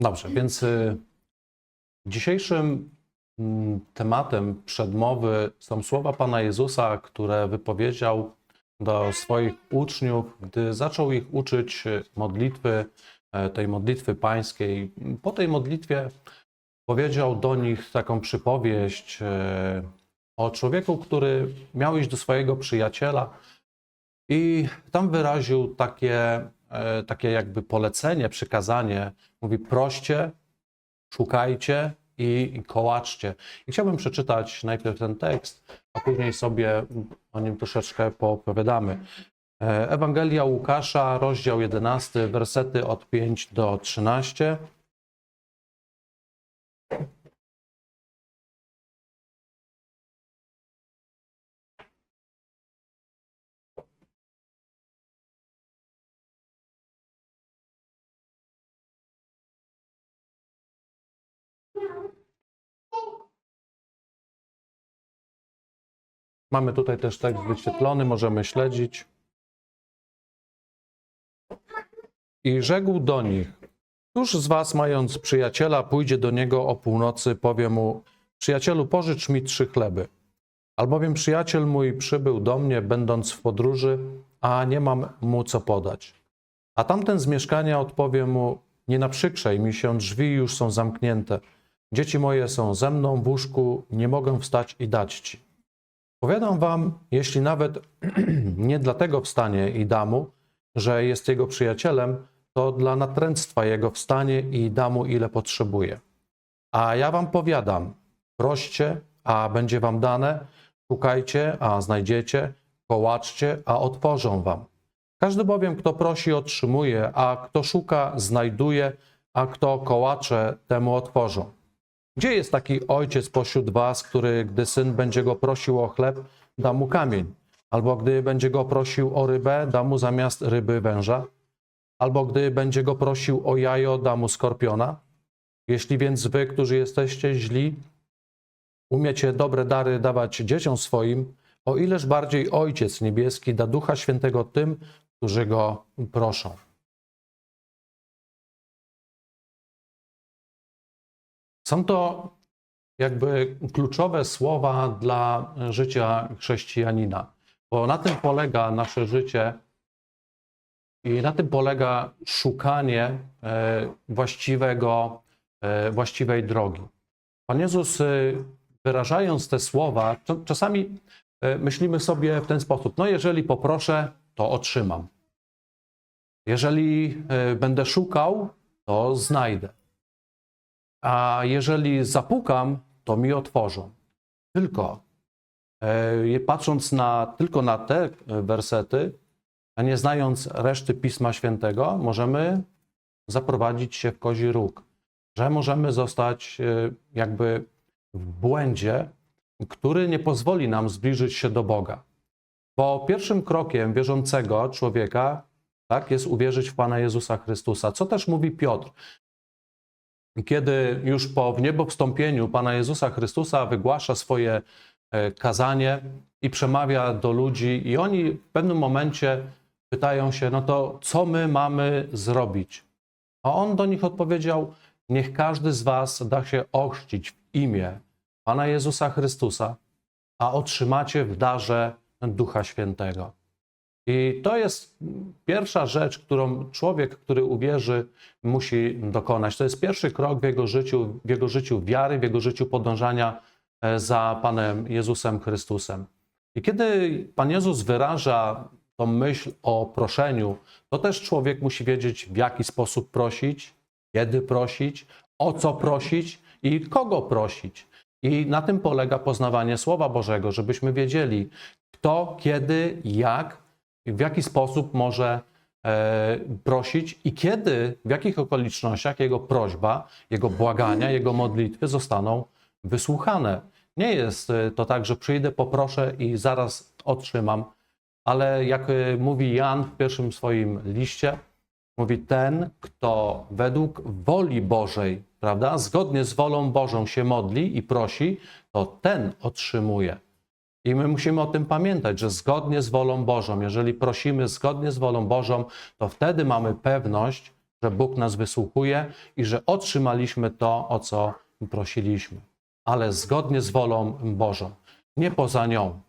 Dobrze, więc y, dzisiejszym mm, tematem przedmowy są słowa Pana Jezusa, które wypowiedział do swoich uczniów, gdy zaczął ich uczyć y, modlitwy, e, tej modlitwy pańskiej. Po tej modlitwie powiedział do nich taką przypowieść e, o człowieku, który miał iść do swojego przyjaciela i tam wyraził takie, takie jakby polecenie, przykazanie. Mówi: proście, szukajcie i, i kołaczcie. I chciałbym przeczytać najpierw ten tekst, a później sobie o nim troszeczkę poopowiadamy. E, Ewangelia Łukasza, rozdział 11, wersety od 5 do 13. Mamy tutaj też tekst wyświetlony, możemy śledzić. I rzekł do nich: Któż z was, mając przyjaciela, pójdzie do niego o północy, powie mu: Przyjacielu, pożycz mi trzy chleby. Albowiem przyjaciel mój przybył do mnie, będąc w podróży, a nie mam mu co podać. A tamten z mieszkania odpowie mu: Nie naprzykrzej mi się, drzwi już są zamknięte. Dzieci moje są ze mną w łóżku, nie mogę wstać i dać ci. Powiadam wam, jeśli nawet nie dlatego wstanie i da mu, że jest jego przyjacielem, to dla natręctwa jego wstanie i da mu ile potrzebuje. A ja wam powiadam, proście, a będzie wam dane, szukajcie, a znajdziecie, kołaczcie, a otworzą wam. Każdy bowiem, kto prosi, otrzymuje, a kto szuka, znajduje, a kto kołacze, temu otworzą. Gdzie jest taki ojciec pośród was, który, gdy syn będzie go prosił o chleb, da mu kamień? Albo gdy będzie go prosił o rybę, da mu zamiast ryby węża? Albo gdy będzie go prosił o jajo, da mu skorpiona? Jeśli więc wy, którzy jesteście źli, umiecie dobre dary dawać dzieciom swoim, o ileż bardziej Ojciec Niebieski da Ducha Świętego tym, którzy go proszą. Są to jakby kluczowe słowa dla życia chrześcijanina, bo na tym polega nasze życie i na tym polega szukanie e, właściwego, e, właściwej drogi. Pan Jezus, e, wyrażając te słowa, czasami myślimy sobie w ten sposób: No, jeżeli poproszę, to otrzymam. Jeżeli będę szukał, to znajdę. A jeżeli zapukam, to mi otworzą. Tylko e, patrząc na, tylko na te wersety, a nie znając reszty Pisma Świętego, możemy zaprowadzić się w kozi róg, że możemy zostać e, jakby w błędzie, który nie pozwoli nam zbliżyć się do Boga. Bo pierwszym krokiem wierzącego człowieka tak, jest uwierzyć w Pana Jezusa Chrystusa, co też mówi Piotr. Kiedy już po wniebowstąpieniu Pana Jezusa Chrystusa wygłasza swoje e, kazanie i przemawia do ludzi, i oni w pewnym momencie pytają się: No to co my mamy zrobić? A on do nich odpowiedział: Niech każdy z Was da się ochrzcić w imię Pana Jezusa Chrystusa, a otrzymacie w darze Ducha Świętego. I to jest pierwsza rzecz, którą człowiek, który uwierzy, musi dokonać. To jest pierwszy krok w jego życiu, w jego życiu wiary, w jego życiu podążania e, za Panem Jezusem Chrystusem. I kiedy Pan Jezus wyraża tą myśl o proszeniu, to też człowiek musi wiedzieć, w jaki sposób prosić, kiedy prosić, o co prosić i kogo prosić. I na tym polega poznawanie Słowa Bożego, żebyśmy wiedzieli, kto, kiedy, jak w jaki sposób może e, prosić i kiedy, w jakich okolicznościach jego prośba, jego błagania, jego modlitwy zostaną wysłuchane. Nie jest e, to tak, że przyjdę, poproszę i zaraz otrzymam, ale jak e, mówi Jan w pierwszym swoim liście, mówi ten, kto według woli Bożej, prawda, zgodnie z wolą Bożą się modli i prosi, to ten otrzymuje. I my musimy o tym pamiętać, że zgodnie z wolą Bożą, jeżeli prosimy zgodnie z wolą Bożą, to wtedy mamy pewność, że Bóg nas wysłuchuje i że otrzymaliśmy to, o co prosiliśmy, ale zgodnie z wolą Bożą, nie poza nią.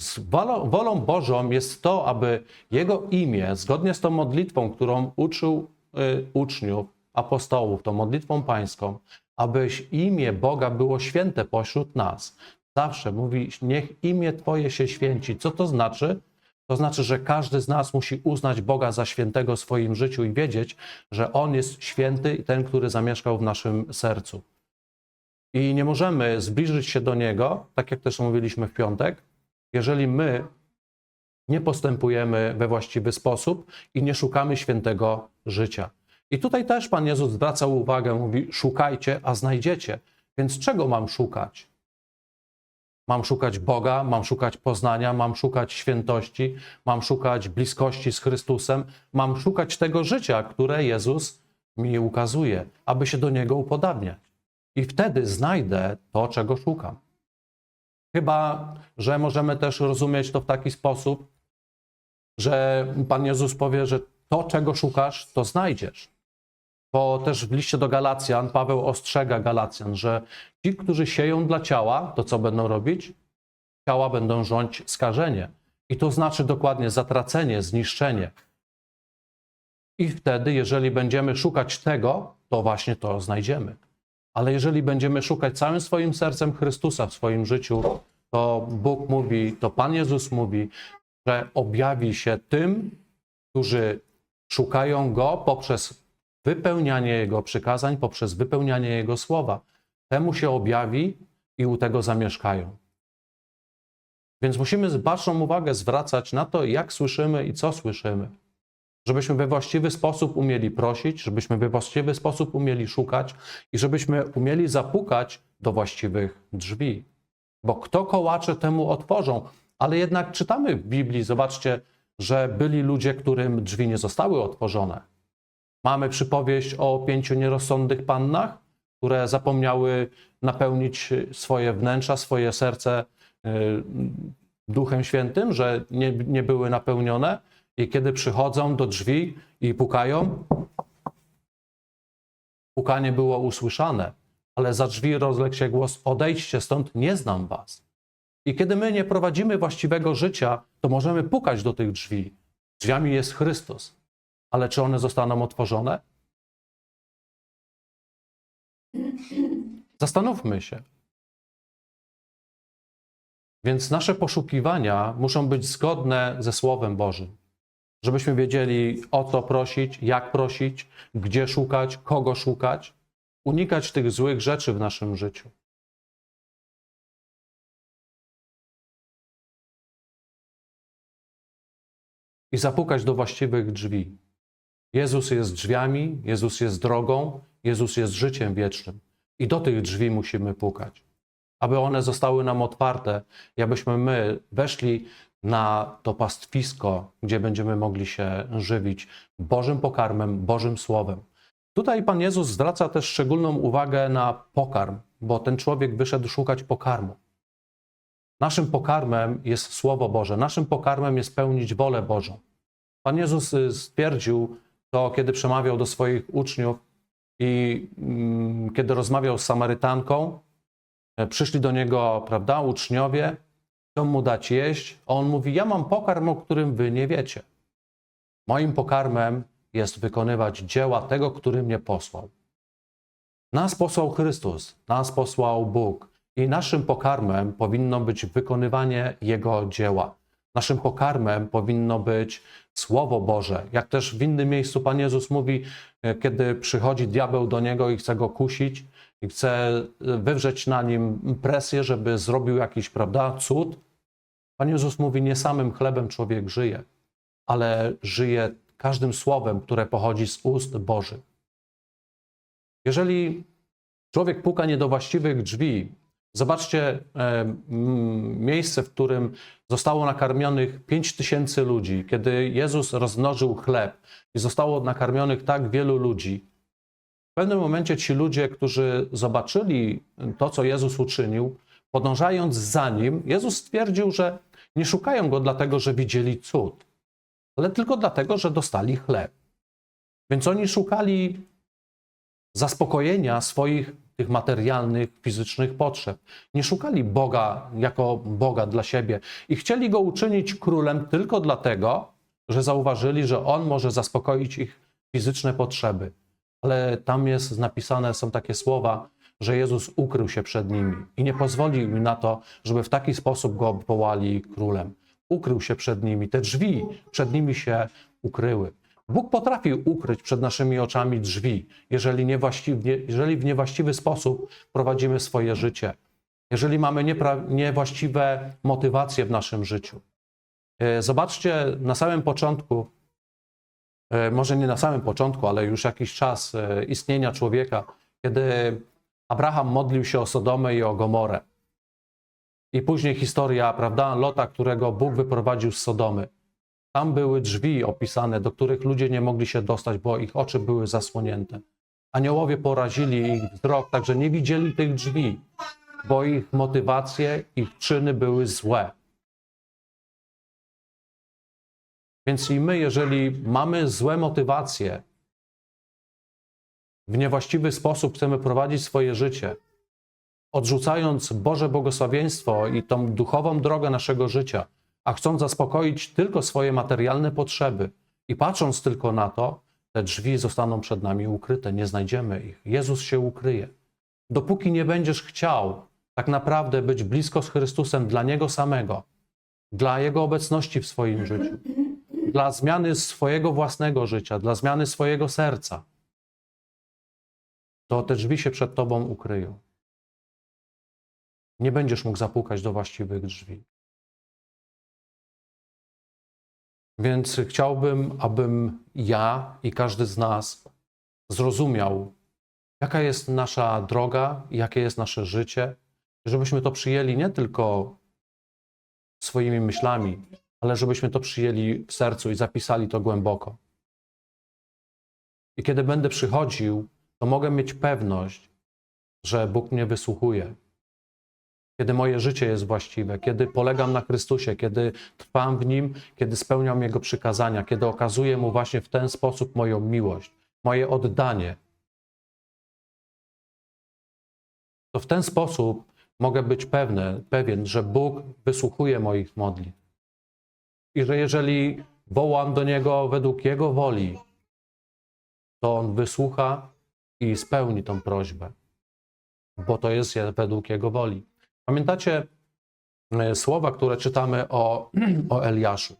Z wolą, wolą Bożą jest to, aby Jego imię, zgodnie z tą modlitwą, którą uczył y, uczniów, apostołów, tą modlitwą pańską, abyś imię Boga było święte pośród nas. Zawsze mówi, niech imię Twoje się święci. Co to znaczy? To znaczy, że każdy z nas musi uznać Boga za świętego w swoim życiu i wiedzieć, że On jest święty i ten, który zamieszkał w naszym sercu. I nie możemy zbliżyć się do Niego, tak jak też mówiliśmy w piątek, jeżeli my nie postępujemy we właściwy sposób i nie szukamy świętego życia. I tutaj też Pan Jezus zwraca uwagę, mówi: szukajcie, a znajdziecie. Więc czego mam szukać? Mam szukać Boga, mam szukać poznania, mam szukać świętości, mam szukać bliskości z Chrystusem, mam szukać tego życia, które Jezus mi ukazuje, aby się do Niego upodabniać. I wtedy znajdę to, czego szukam. Chyba, że możemy też rozumieć to w taki sposób, że Pan Jezus powie, że to, czego szukasz, to znajdziesz. Bo też w liście do Galacjan Paweł ostrzega Galacjan, że ci, którzy sieją dla ciała, to co będą robić? Ciała będą rządzić skażenie. I to znaczy dokładnie zatracenie, zniszczenie. I wtedy, jeżeli będziemy szukać tego, to właśnie to znajdziemy. Ale jeżeli będziemy szukać całym swoim sercem Chrystusa w swoim życiu, to Bóg mówi, to Pan Jezus mówi, że objawi się tym, którzy szukają Go poprzez wypełnianie Jego przykazań, poprzez wypełnianie Jego słowa. Temu się objawi i u tego zamieszkają. Więc musimy baczną uwagę zwracać na to, jak słyszymy i co słyszymy. Żebyśmy we właściwy sposób umieli prosić, żebyśmy we właściwy sposób umieli szukać i żebyśmy umieli zapukać do właściwych drzwi. Bo kto kołacze, temu otworzą. Ale jednak czytamy w Biblii, zobaczcie, że byli ludzie, którym drzwi nie zostały otworzone. Mamy przypowieść o pięciu nierozsądnych pannach, które zapomniały napełnić swoje wnętrza, swoje serce y, Duchem Świętym, że nie, nie były napełnione. I kiedy przychodzą do drzwi i pukają, pukanie było usłyszane, ale za drzwi rozległ się głos: Odejdźcie stąd, nie znam was. I kiedy my nie prowadzimy właściwego życia, to możemy pukać do tych drzwi. Drzwiami jest Chrystus. Ale czy one zostaną otworzone? Zastanówmy się. Więc nasze poszukiwania muszą być zgodne ze Słowem Bożym, żebyśmy wiedzieli o co prosić, jak prosić, gdzie szukać, kogo szukać, unikać tych złych rzeczy w naszym życiu. I zapukać do właściwych drzwi. Jezus jest drzwiami, Jezus jest drogą, Jezus jest życiem wiecznym. I do tych drzwi musimy pukać, aby one zostały nam otwarte i abyśmy my weszli na to pastwisko, gdzie będziemy mogli się żywić Bożym pokarmem, Bożym Słowem. Tutaj Pan Jezus zwraca też szczególną uwagę na pokarm, bo ten człowiek wyszedł szukać pokarmu. Naszym pokarmem jest Słowo Boże, naszym pokarmem jest pełnić wolę Bożą. Pan Jezus y, stwierdził to, kiedy przemawiał do swoich uczniów i mm, kiedy rozmawiał z Samarytanką, e, przyszli do niego, prawda, uczniowie, chcą mu dać jeść, a on mówi: Ja mam pokarm, o którym wy nie wiecie. Moim pokarmem jest wykonywać dzieła tego, który mnie posłał. Nas posłał Chrystus, nas posłał Bóg i naszym pokarmem powinno być wykonywanie Jego dzieła. Naszym pokarmem powinno być Słowo Boże. Jak też w innym miejscu Pan Jezus mówi, e, kiedy przychodzi diabeł do niego i chce go kusić, i chce wywrzeć na nim presję, żeby zrobił jakiś, prawda, cud. Pan Jezus mówi, nie samym chlebem człowiek żyje, ale żyje każdym słowem, które pochodzi z ust Bożych. Jeżeli człowiek puka nie do właściwych drzwi, zobaczcie e, miejsce, w którym zostało nakarmionych pięć tysięcy ludzi, kiedy Jezus rozmnożył chleb i zostało nakarmionych tak wielu ludzi. W pewnym momencie ci ludzie, którzy zobaczyli to, co Jezus uczynił, podążając za nim, Jezus stwierdził, że nie szukają go dlatego, że widzieli cud, ale tylko dlatego, że dostali chleb. Więc oni szukali zaspokojenia swoich tych materialnych, fizycznych potrzeb. Nie szukali Boga jako Boga dla siebie i chcieli go uczynić królem tylko dlatego, że zauważyli, że on może zaspokoić ich fizyczne potrzeby. Ale tam jest napisane, są takie słowa, że Jezus ukrył się przed nimi i nie pozwolił im na to, żeby w taki sposób go wołali królem. Ukrył się przed nimi, te drzwi przed nimi się ukryły. Bóg potrafi ukryć przed naszymi oczami drzwi, jeżeli, niewłaściwie, jeżeli w niewłaściwy sposób prowadzimy swoje życie, jeżeli mamy niepra- niewłaściwe motywacje w naszym życiu. E, Zobaczcie, na samym początku, e, może nie na samym początku, ale już jakiś czas e, istnienia człowieka, kiedy Abraham modlił się o Sodomę i o Gomorę. I później historia, prawda, Lota, którego Bóg wyprowadził z Sodomy. Tam były drzwi opisane, do których ludzie nie mogli się dostać, bo ich oczy były zasłonięte. Aniołowie porazili ich wzrok, także nie widzieli tych drzwi, bo ich motywacje, ich czyny były złe. Więc i my, jeżeli mamy złe motywacje, w niewłaściwy sposób chcemy prowadzić swoje życie, odrzucając Boże błogosławieństwo i tą duchową drogę naszego życia, a chcąc zaspokoić tylko swoje materialne potrzeby i patrząc tylko na to, te drzwi zostaną przed nami ukryte, nie znajdziemy ich. Jezus się ukryje. Dopóki nie będziesz chciał tak naprawdę być blisko z Chrystusem dla Niego samego, dla Jego obecności w swoim życiu, dla zmiany swojego własnego życia, dla zmiany swojego serca, to te drzwi się przed Tobą ukryją. Nie będziesz mógł zapukać do właściwych drzwi. Więc chciałbym, abym ja i każdy z nas zrozumiał, jaka jest nasza droga, jakie jest nasze życie, żebyśmy to przyjęli nie tylko swoimi myślami, ale żebyśmy to przyjęli w sercu i zapisali to głęboko. I kiedy będę przychodził, to mogę mieć pewność, że Bóg mnie wysłuchuje. Kiedy moje życie jest właściwe, kiedy polegam na Chrystusie, kiedy trwam w Nim, kiedy spełniam Jego przykazania, kiedy okazuję Mu właśnie w ten sposób moją miłość, moje oddanie, to w ten sposób mogę być pewny, pewien, że Bóg wysłuchuje moich modlitw. I że jeżeli wołam do Niego według Jego woli, to On wysłucha i spełni tą prośbę, bo to jest według Jego woli. Pamiętacie e, słowa, które czytamy o, o Eliaszu?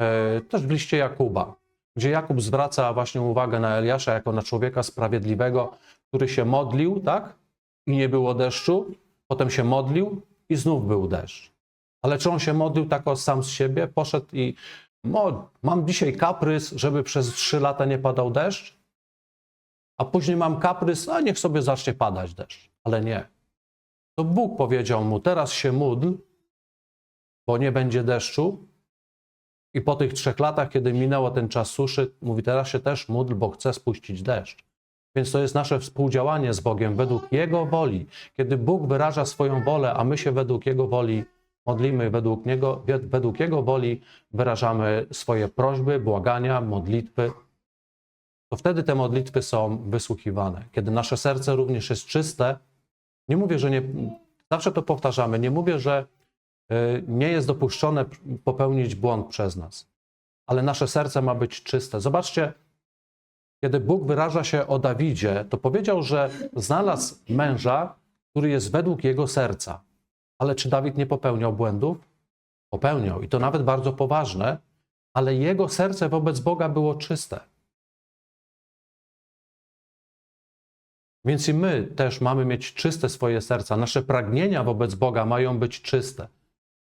E, Też w liście Jakuba, gdzie Jakub zwraca właśnie uwagę na Eliasza jako na człowieka sprawiedliwego, który się modlił, tak? I nie było deszczu, potem się modlił i znów był deszcz. Ale czy on się modlił tak o sam z siebie? Poszedł i "Mo- mam dzisiaj kaprys, żeby przez trzy lata nie padał deszcz, a później mam kaprys, a niech sobie zacznie padać deszcz. Ale nie. To Bóg powiedział mu, teraz się módl, bo nie będzie deszczu. I po tych trzech latach, kiedy minęło ten czas suszy, mówi, teraz się też módl, bo chcę spuścić deszcz. Więc to jest nasze współdziałanie z Bogiem według Jego woli. Kiedy Bóg wyraża swoją wolę, a my się według Jego woli modlimy, według, Niego, według Jego woli wyrażamy swoje prośby, błagania, modlitwy, to wtedy te modlitwy są wysłuchiwane. Kiedy nasze serce również jest czyste, nie mówię, że nie, zawsze to powtarzamy, nie mówię, że y, nie jest dopuszczone popełnić błąd przez nas, ale nasze serce ma być czyste. Zobaczcie, kiedy Bóg wyraża się o Dawidzie, to powiedział, że znalazł męża, który jest według jego serca. Ale czy Dawid nie popełniał błędów? Popełniał i to nawet bardzo poważne, ale jego serce wobec Boga było czyste. Więc i my też mamy mieć czyste swoje serca. Nasze pragnienia wobec Boga mają być czyste.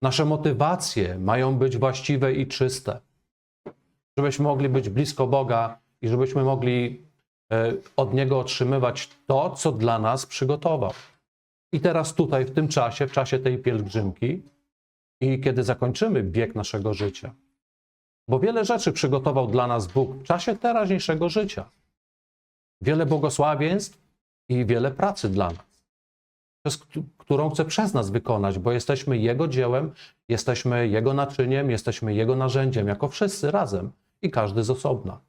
Nasze motywacje mają być właściwe i czyste. Żebyśmy mogli być blisko Boga i żebyśmy mogli e, od Niego otrzymywać to, co dla nas przygotował. I teraz tutaj, w tym czasie, w czasie tej pielgrzymki i kiedy zakończymy bieg naszego życia. Bo wiele rzeczy przygotował dla nas Bóg w czasie teraźniejszego życia. Wiele błogosławieństw, i wiele pracy dla nas, którą chce przez nas wykonać, bo jesteśmy Jego dziełem, jesteśmy Jego naczyniem, jesteśmy Jego narzędziem, jako wszyscy razem i każdy z osobna.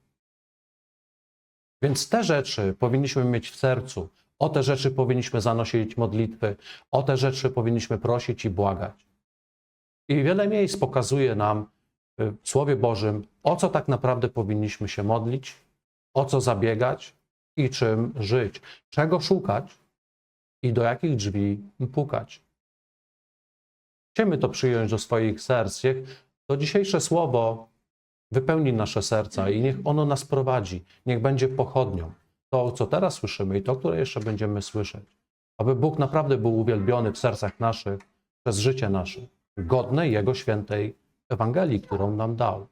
Więc te rzeczy powinniśmy mieć w sercu. O te rzeczy powinniśmy zanosić modlitwy, o te rzeczy powinniśmy prosić i błagać. I wiele miejsc pokazuje nam y, w Słowie Bożym, o co tak naprawdę powinniśmy się modlić, o co zabiegać i czym żyć, czego szukać i do jakich drzwi pukać. Chcemy to przyjąć do swoich serc. Niech to dzisiejsze słowo wypełni nasze serca i niech ono nas prowadzi. Niech będzie pochodnią. To, co teraz słyszymy i to, które jeszcze będziemy słyszeć. Aby Bóg naprawdę był uwielbiony w sercach naszych przez życie nasze, godne Jego świętej Ewangelii, którą nam dał.